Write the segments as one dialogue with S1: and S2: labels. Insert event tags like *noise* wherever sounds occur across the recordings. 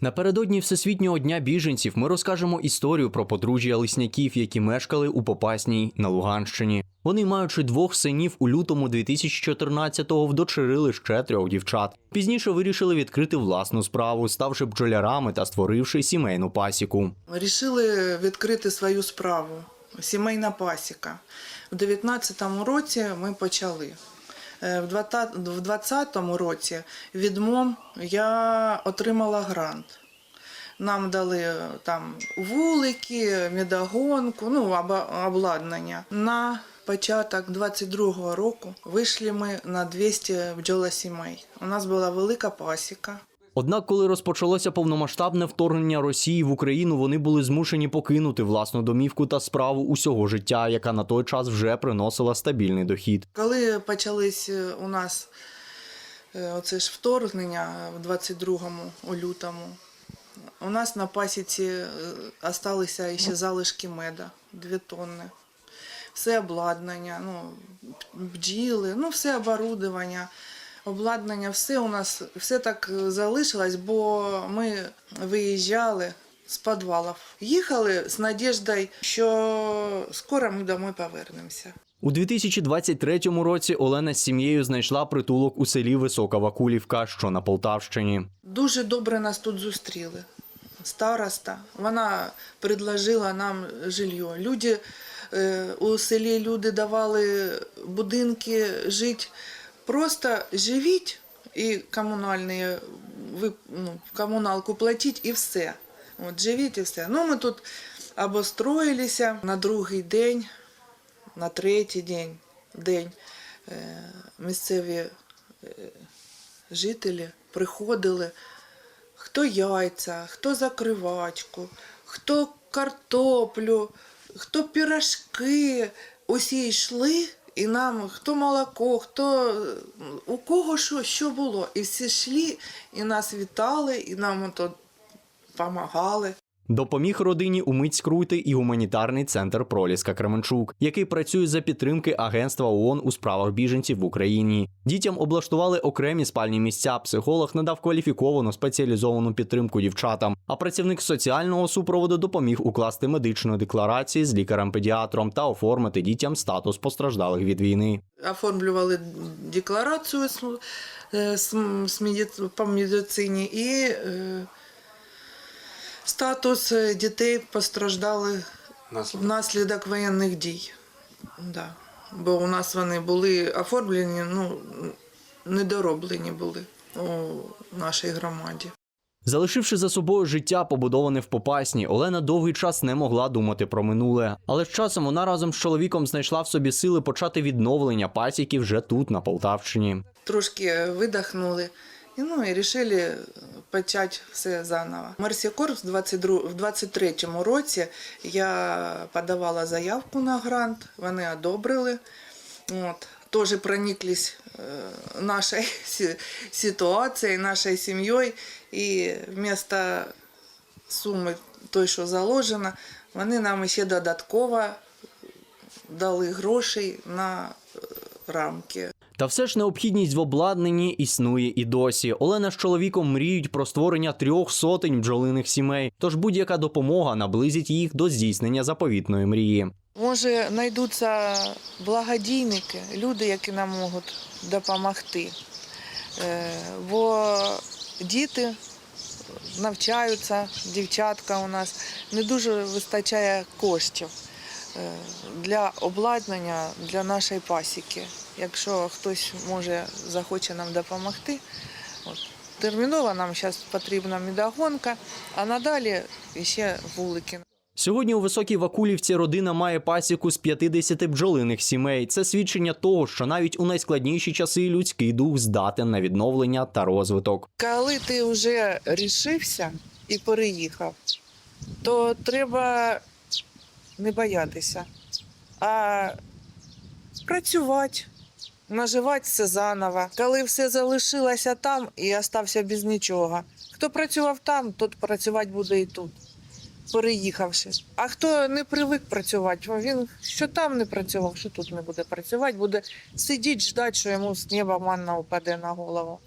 S1: Напередодні Всесвітнього дня біженців ми розкажемо історію про подружжя лисняків, які мешкали у Попасній на Луганщині. Вони, маючи двох синів у лютому 2014-го, вдочерили ще трьох дівчат. Пізніше вирішили відкрити власну справу, ставши бджолярами та створивши сімейну пасіку.
S2: Рішили відкрити свою справу. Сімейна пасіка. У 19-му році ми почали. Е, В 20 в 20-му році від МОМ я отримала грант. Нам дали е, там вулики, медогонку, ну, обладнання. На початок 22-го року вийшли ми на 200 бджолосімей. У нас була велика пасіка.
S1: Однак, коли розпочалося повномасштабне вторгнення Росії в Україну, вони були змушені покинути власну домівку та справу усього життя, яка на той час вже приносила стабільний дохід.
S2: Коли почались е, у нас е, оце ж вторгнення в 22-му у лютому, у нас на пасіці е, осталися ще залишки меда, дві тонни. Все обладнання, ну, бджіли, ну все оборудовання, обладнання, все у нас все так е, залишилось, бо ми виїжджали з підвалів. Їхали з надіждою, що скоро ми домой повернемося.
S1: У 2023 році Олена з сім'єю знайшла притулок у селі Висока Вакулівка, що на Полтавщині.
S2: Дуже добре нас тут зустріли. Староста, вона предложила нам жилье. Люди е, у селі люди давали будинки жити. Просто живіть і комунальні ви, ну, комуналку платіть і все. От живіть і все. Ну ми тут обостроїлися на другий день, на третій день, день е, місцеві е, жителі приходили, хто яйця, хто закривачку, хто картоплю, хто пірашки. Усі йшли, і нам хто молоко, хто у кого що, що було. І всі йшли, і нас вітали, і нам то допомагали.
S1: Допоміг родині умить скрути і гуманітарний центр Проліска Кременчук, який працює за підтримки Агентства ООН у справах біженців в Україні. Дітям облаштували окремі спальні місця. Психолог надав кваліфіковану спеціалізовану підтримку дівчатам. А працівник соціального супроводу допоміг укласти медичну декларацію з лікарем-педіатром та оформити дітям статус постраждалих від війни.
S2: оформлювали декларацію з, е, з, з по медицині і е, статус е, дітей постраждали внаслідок воєнних дій. Да. Бо у нас вони були оформлені, ну, недороблені були у нашій громаді.
S1: Залишивши за собою життя, побудоване в Попасні, Олена довгий час не могла думати про минуле. Але з часом вона разом з чоловіком знайшла в собі сили почати відновлення пасіки вже тут, на Полтавщині.
S2: трошки видихнули. І, ну, і вирішили почати все заново. Мерсікорпс в 22 в 23-му році я подавала заявку на грант, вони одобрили. От. Теж прониклись е, нашою *laughs* сі- ситуацією, нашою сім'єю. І вместо суми той, що заложено, вони нам ще додатково дали грошей на е, рамки.
S1: Та все ж необхідність в обладнанні існує і досі. Олена з чоловіком мріють про створення трьох сотень бджолиних сімей. Тож будь-яка допомога наблизить їх до здійснення заповітної мрії.
S2: Може, знайдуться благодійники, люди, які нам можуть допомогти. Е, Бо діти навчаються, дівчатка у нас не дуже вистачає коштів для обладнання для нашої пасіки. Якщо хтось може захоче нам допомогти, от, терміново нам зараз потрібна медогонка, а надалі ще вулики.
S1: Сьогодні у Високій Вакулівці родина має пасіку з 50 бджолиних сімей. Це свідчення того, що навіть у найскладніші часи людський дух здатен на відновлення та розвиток.
S2: Коли ти вже рішився і переїхав, то треба не боятися, а працювати, наживати все заново. Коли все залишилося там і остався без нічого. Хто працював там, тот працювати буде і тут, переїхавши. А хто не привик працювати, він що там не працював, що тут не буде працювати, буде сидіти, ждати, що йому з неба манна упаде на голову.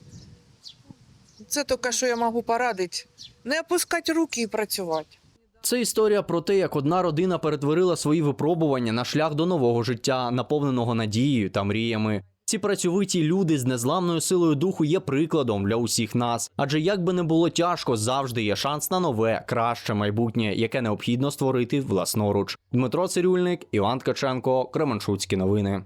S2: Це тільки що я можу порадити. Не опускати руки і працювати.
S1: Це історія про те, як одна родина перетворила свої випробування на шлях до нового життя, наповненого надією та мріями. Ці працьовиті люди з незламною силою духу є прикладом для усіх нас. Адже як би не було тяжко, завжди є шанс на нове, краще майбутнє, яке необхідно створити власноруч. Дмитро Цирюльник, Іван Ткаченко, Кременчуцькі новини.